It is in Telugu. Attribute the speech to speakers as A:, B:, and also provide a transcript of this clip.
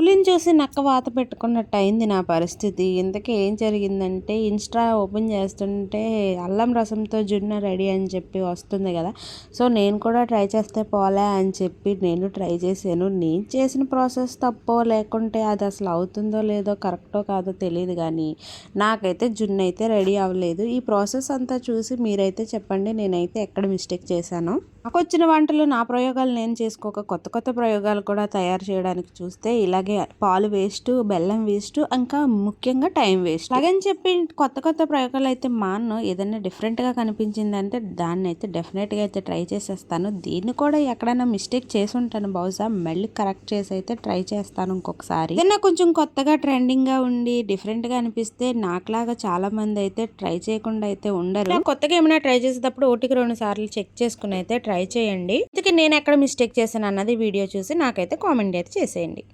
A: పులిని చూసి నక్క వాత పెట్టుకున్నట్టు అయింది నా పరిస్థితి. ఇంతకీ ఏం జరిగిందంటే ఇన్స్టా ఓపెన్ చేస్తుంటే అల్లం రసంతో జున్ను రెడీ అని చెప్పి వస్తుంది కదా సో నేను కూడా ట్రై చేస్తే పోలే అని చెప్పి నేను ట్రై చేశాను. నేను చేసిన ప్రాసెస్ తప్పో లేకుంటే అది అసలు అవుతుందో లేదో కరెక్టో కాదో తెలియదు కానీ నాకైతే జున్ను అయితే రెడీ అవ్వలేదు. ఈ ప్రాసెస్ అంతా చూసి మీరైతే చెప్పండి నేనైతే ఎక్కడ మిస్టేక్ చేశాను? నాకు వచ్చిన వంటలు నా ప్రయోగాలు నేను చేసుకోక కొత్త కొత్త ప్రయోగాలు కూడా తయారు చేయడానికి చూస్తే ఇలాగే పాలు వేస్ట్ బెల్లం వేస్ట్ ఇంకా ముఖ్యంగా టైం వేస్ట్. అలాగని చెప్పి కొత్త కొత్త ప్రయోగాలు అయితే మాను ఏదైనా డిఫరెంట్గా కనిపించిందంటే దాన్ని అయితే డెఫినెట్గా అయితే ట్రై చేసేస్తాను. దీన్ని కూడా ఎక్కడైనా మిస్టేక్ చేసి ఉంటాను. బహుశా మళ్ళీ కరెక్ట్ చేసి అయితే ట్రై చేస్తాను ఇంకొకసారి. ఏదైనా కొంచెం కొత్తగా ట్రెండింగ్గా ఉండి డిఫరెంట్గా అనిపిస్తే నాకులాగా చాలా మంది అయితే ట్రై చేయకుండా అయితే ఉండరు. కొత్తగా ఏమైనా ట్రై చేసేటప్పుడు ఒకటికి రెండు సార్లు చెక్ చేసుకుని అయితే ట్రై చేయండి. అందుకే నేను ఎక్కడ మిస్టేక్ చేశాను అన్నది వీడియో చూసి నాకైతే కామెంట్ అయితే చేసేయండి.